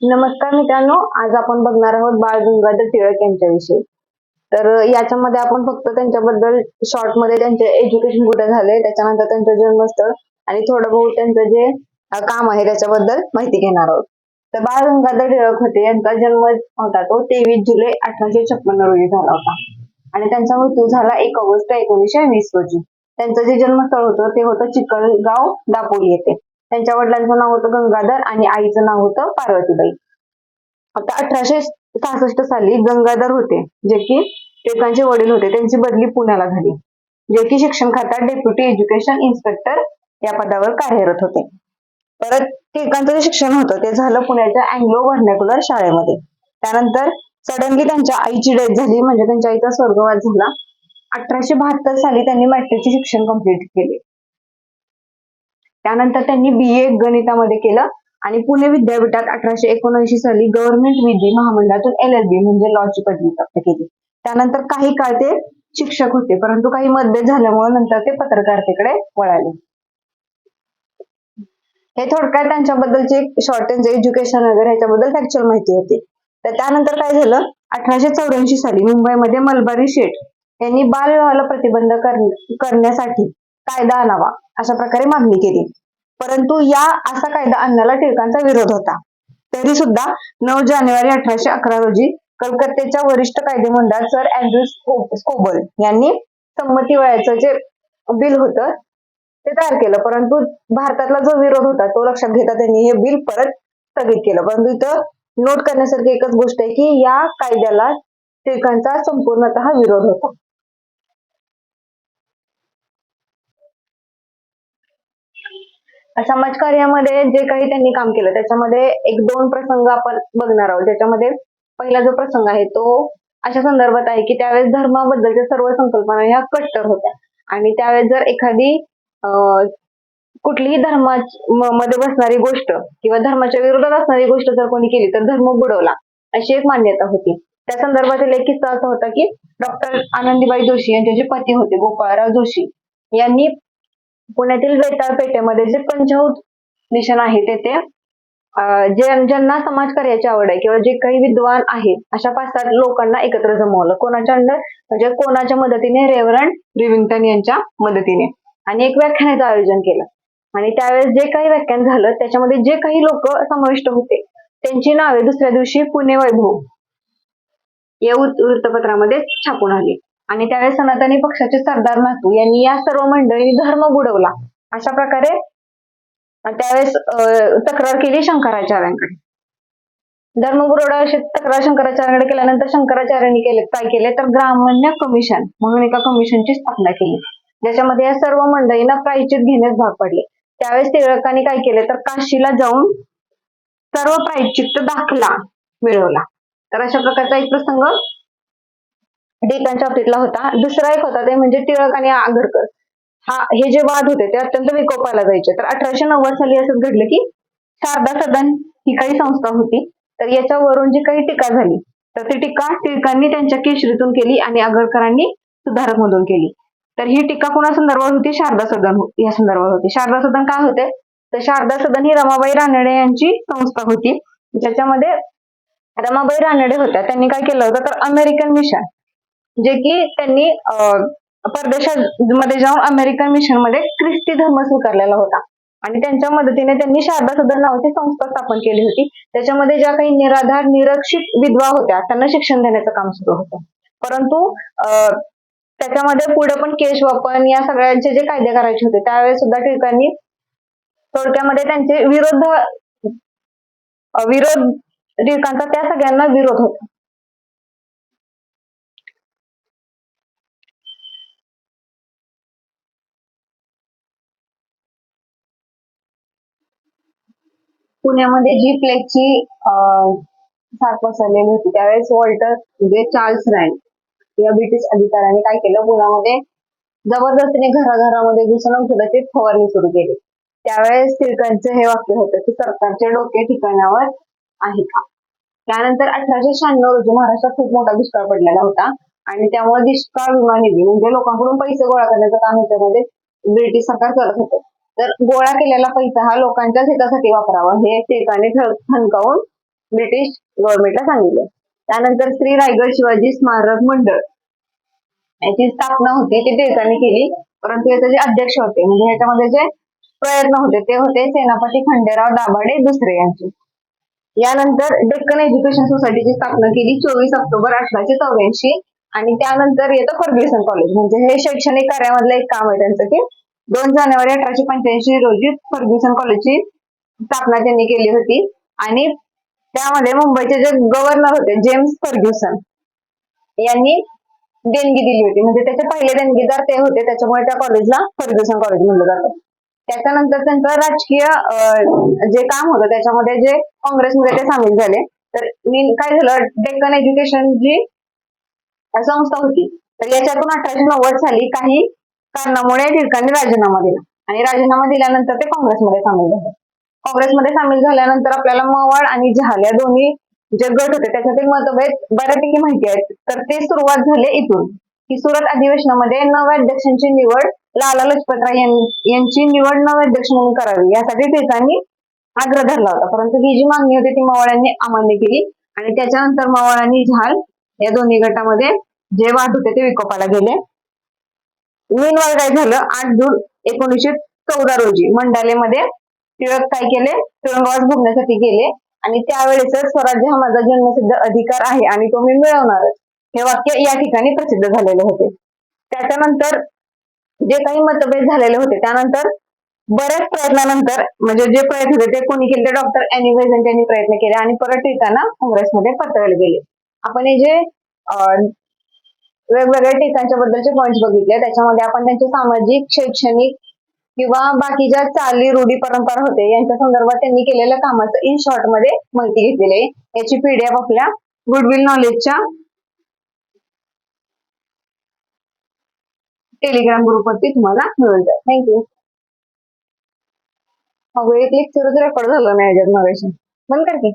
नमस्कार मित्रांनो आज आपण बघणार आहोत बाळ गंगाधर टिळक यांच्याविषयी. तर याच्यामध्ये आपण फक्त त्यांच्याबद्दल शॉर्टमध्ये त्यांचे एज्युकेशन कुठे झाले त्याच्यानंतर त्यांचं जन्मस्थळ आणि थोडं बहुत त्यांचं जे काम आहे त्याच्याबद्दल माहिती घेणार आहोत. तर बाळ गंगाधर टिळक होते. यांचा जन्म होता तो तेवीस जुलै अठराशे छप्पन्न रोजी झाला होता. आणि त्यांचा मृत्यू झाला एक ऑगस्ट एकोणीसशे वीस रोजी. त्यांचं जे जन्मस्थळ होतं ते होतं चिकलगाव दापोली येथे. त्यांच्या वडिलांचं नाव होतं गंगाधर आणि आईचं नाव होतं पार्वतीबाई. आता अठराशे सहासष्ट साली गंगाधर होते जे की टिळकांचे वडील होते. त्यांची बदली पुण्याला झाली जे की शिक्षण खात्यात डेप्युटी एज्युकेशन इन्स्पेक्टर या पदावर कार्यरत होते. परत टिळकांचं जे शिक्षण होतं ते झालं पुण्याच्या अँग्लो व्हर्नॅक्युलर शाळेमध्ये. त्यानंतर सडनली त्यांच्या आईची डेथ झाली म्हणजे त्यांच्या आईचा स्वर्गवास झाला. अठराशे बहात्तर साली त्यांनी मॅट्रिकचे शिक्षण कंप्लीट केले. त्यानंतर त्यांनी बी ए गणितामध्ये केलं आणि पुणे विद्यापीठात अठराशे एकोणऐंशी साली गव्हर्नमेंट विधी महामंडळातून एल एल बी म्हणजे लॉची पदवी प्राप्त केली. त्यानंतर काही काळ ते शिक्षक होते परंतु काही मतभेद झाल्यामुळे नंतर ते पत्रकारितेकडे वळाले. हे थोडक्यात त्यांच्याबद्दलची एक एज्युकेशन वगैरे ह्याच्याबद्दल फॅक्च्युअल माहिती होती. तर त्यानंतर काय झालं? अठराशे चौऱ्याऐंशी साली मुंबईमध्ये मलबारी शेठ यांनी बालविवाहाला प्रतिबंध करण्यासाठी कायदा आणावा अशा प्रकारे मागणी केली. परंतु या असा कायदा आणण्याला टिळकांचा विरोध होता. तरी सुद्धा नऊ जानेवारी अठराशे अकरा रोजी कलकत्त्याच्या वरिष्ठ कायदे मंडळात सर अँड्रू स्कोबल यांनी संमती वयाचं जे बिल होतं ते तयार केलं. परंतु भारतातला जो विरोध होता तो लक्षात घेता त्यांनी हे बिल परत स्थगित केलं. परंतु इथं नोट करण्यासारखी एकच गोष्ट आहे की या कायद्याला टिळकांचा संपूर्णतः विरोध होता. समाजकार्यामध्ये जे काही त्यांनी काम केलं त्याच्यामध्ये एक दोन प्रसंग आपण बघणार आहोत. ज्याच्यामध्ये पहिला जो प्रसंग आहे तो अशा संदर्भात आहे की त्यावेळेस धर्माबद्दलच्या सर्व संकल्पना ह्या कट्टर होत्या. आणि त्यावेळेस जर एखादी अं, कुठलीही धर्मा मध्ये बसणारी गोष्ट किंवा धर्माच्या विरोधात असणारी गोष्ट जर कोणी केली तर धर्म बुडवला अशी एक मान्यता होती. त्या संदर्भातील एक किस्सा असा होता की डॉक्टर आनंदीबाई जोशी यांचे जे पती होते गोपाळराव जोशी यांनी पुण्यातील वेताळ पेठेमध्ये जे पंचहूत मिशन आहे तेथे जे ज्यांना समाजकार्याची आवड आहे किंवा जे काही विद्वान आहेत अशा पाच सात लोकांना एकत्र जमवलं. कोणाच्या अंडर? म्हणजे कोणाच्या मदतीने? रेव्हरंड रिविंग्टन यांच्या मदतीने. आणि एक व्याख्यानाचं आयोजन केलं. आणि त्यावेळेस जे काही व्याख्यान झालं त्याच्यामध्ये जे काही लोक समाविष्ट होते त्यांची नावे दुसऱ्या दिवशी पुणे वैभव या वृत्तपत्रामध्ये छापून आली. आणि त्यावेळेस सनातनी पक्षाचे सरदार नातू यांनी या सर्व मंडळी धर्म बुडवला. अशा प्रकारे त्यावेळेस तक्रार केली शंकराचार्यांकडे. धर्म बुडवडा तक्रार शंकराचार्यांकडे केल्यानंतर शंकराचार्यांनी केले काय केले? तर ग्रामण्य कमिशन म्हणून एका कमिशनची स्थापना केली. ज्याच्यामध्ये या सर्व मंडळींना प्रायचित घेण्यास भाग पडले. त्यावेळेस टिळकांनी काय केले? तर काशीला जाऊन सर्व प्रायचित दाखला मिळवला. तर अशा प्रकारचा एक प्रसंग टिळकांच्या बाबतीतला होता. दुसरा एक होता ते म्हणजे टिळक आणि आगरकर. हा हे जे वाद होते ते अत्यंत विकोपाला जायचे. तर अठराशे नव्वद साली असं घडलं की शारदा सदन ही काही संस्था होती. तर याच्यावरून जी काही टीका झाली तर ती टीका टिळकांनी त्यांच्या केशरीतून केली आणि आगरकरांनी सुधारक मधून केली. तर ही टीका कोणा संदर्भात होती? शारदा सदन हो-, या संदर्भात होती. शारदा सदन काय होते? तर शारदा सदन ही रमाबाई रानडे यांची संस्था होती. ज्याच्यामध्ये रमाबाई रानडे होत्या. त्यांनी काय केलं होतं? तर अमेरिकन मिशन. जे की त्यांनी अं, परदेशामध्ये जाऊन अमेरिकन मिशनमध्ये ख्रिस्ती धर्म स्वीकारलेला होता. आणि त्यांच्या मदतीने त्यांनी शारदा सदन नावाची संस्था स्थापन केली होती. त्याच्यामध्ये ज्या काही निराधार निरक्षित विधवा होत्या त्यांना शिक्षण देण्याचं काम सुरू होतं. परंतु अं, त्याच्यामध्ये पुढे पण केश वापन या सगळ्यांचे जे कायदे करायचे होते त्यावेळेस सुद्धा टिळकांनी थोडक्यामध्ये त्यांचे विरोध विरोध टिळकांचा त्या सगळ्यांना विरोध होता. पुण्यामध्ये जी प्लेगची साथ पसरलेली होती त्यावेळेस वॉल्टर म्हणजे चार्ल्स रँड या ब्रिटिश अधिकाऱ्यांनी काय केलं? पुण्यामध्ये जबरदस्तीने घराघरामध्ये घुसून औषधाची फवारणी सुरू केली. त्यावेळेस टिळकांचं हे वाक्य होतं की सरकारचे डोके ठिकाणावर आहे का? त्यानंतर अठराशे शहाण्णव रोजी महाराष्ट्रात खूप मोठा दुष्काळ पडलेला होता आणि त्यामुळे दुष्काळ विमा निधी म्हणजे लोकांकडून पैसे गोळा करण्याचं काम याच्यामध्ये ब्रिटिश सरकार करत होतं. तर गोळा केलेला पैसा हा लोकांच्याच हितासाठी वापरावा. हे टिळकाने ठणकावून ब्रिटिश गव्हर्नमेंटला सांगितलं. त्यानंतर श्री रायगड शिवाजी स्मारक मंडळ याची स्थापना होती ती टिळकांनी केली. परंतु याचे जे अध्यक्ष होते म्हणजे ह्याच्यामध्ये जे प्रयत्न होते ते होते सेनापती खंडेराव दाभाडे दुसरे यांचे. यानंतर डेक्कन एज्युकेशन सोसायटीची स्थापना केली चोवीस ऑक्टोबर अठराशे चौऱ्याऐंशी. आणि त्यानंतर येतं फर्ग्युसन कॉलेज. म्हणजे हे शैक्षणिक कार्यामधलं एक काम आहे त्यांचं की दोन जानेवारी अठराशे पंच्याऐंशी रोजी फर्ग्युसन कॉलेजची स्थापना त्यांनी केली होती. आणि त्यामध्ये मुंबईचे जे गव्हर्नर होते जेम्स फर्ग्युसन यांनी देणगी दिली होती. म्हणजे त्याचे पहिले देणगीदार ते होते त्याच्यामुळे त्या कॉलेजला फर्ग्युसन कॉलेज म्हणलं जातं. त्याच्यानंतर त्यांचं राजकीय जे काम होतं त्याच्यामध्ये जे काँग्रेसमध्ये ते सामील झाले. तर मी काय झालं डेक्कन एज्युकेशन जी संस्था होती तर याच्यातून अठराशे नव्वद साली काही कारणामुळे टिळकांनी राजीनामा दिला. आणि राजीनामा दिल्यानंतर ते काँग्रेसमध्ये सामील झाले. काँग्रेसमध्ये सामील झाल्यानंतर आपल्याला मवाळ आणि जहाल या दोन्ही जे गट होते त्याच्यातील मतभेद बऱ्यापैकी माहिती आहेत. तर ते सुरुवात झाले इथून. की सुरत अधिवेशनामध्ये नव्या अध्यक्षांची निवड लाला लजपतराय यां- यांची निवड नवे अध्यक्ष म्हणून करावी यासाठी टिळकांनी आग्रह धरला होता. परंतु ही जी मागणी होती ती मवाळांनी अमान्य केली. आणि त्याच्यानंतर मवाळांनी झाल. या दोन्ही गटामध्ये जे वाद होते ते विकोपाला गेले. मीनवाल काय झालं? आठ जून एकोणीसशे चौदा रोजी मंडालेमध्ये टिळक काय केले? तुरुंगवास भोगण्यासाठी गेले. आणि त्यावेळेस स्वराज्य हा माझा जन्मसिद्ध अधिकार आहे आणि तो मी मिळवणारच हे वाक्य या ठिकाणी प्रसिद्ध झालेले होते. त्याच्यानंतर जे काही मतभेद झालेले होते त्यानंतर बऱ्याच प्रयत्नानंतर म्हणजे जे प्रयत्न होते ते कोणी केले? ते डॉक्टर अॅनी बेझंट यांनी प्रयत्न केले आणि परत टिळकांना काँग्रेसमध्ये पत्रले गेले. आपण हे जे वेगवेगळ्या ठिकाणच्या बद्दलचे पॉईंट्स बघितले. त्याच्यामध्ये आपण त्यांचे सामाजिक शैक्षणिक किंवा बाकीच्या चाली रूढी परंपरा होते यांच्या संदर्भात त्यांनी केलेल्या कामाचं इन शॉर्टमध्ये माहिती घेतलेली आहे. याची पीडीएफ आपल्या गुडविल नॉलेजच्या टेलिग्राम ग्रुपवरती तुम्हाला मिळून जाईल. थँक्यू अगो एक लेक्चरच रेकॉर्ड झालं नाही याच्यात मग बंद कर की.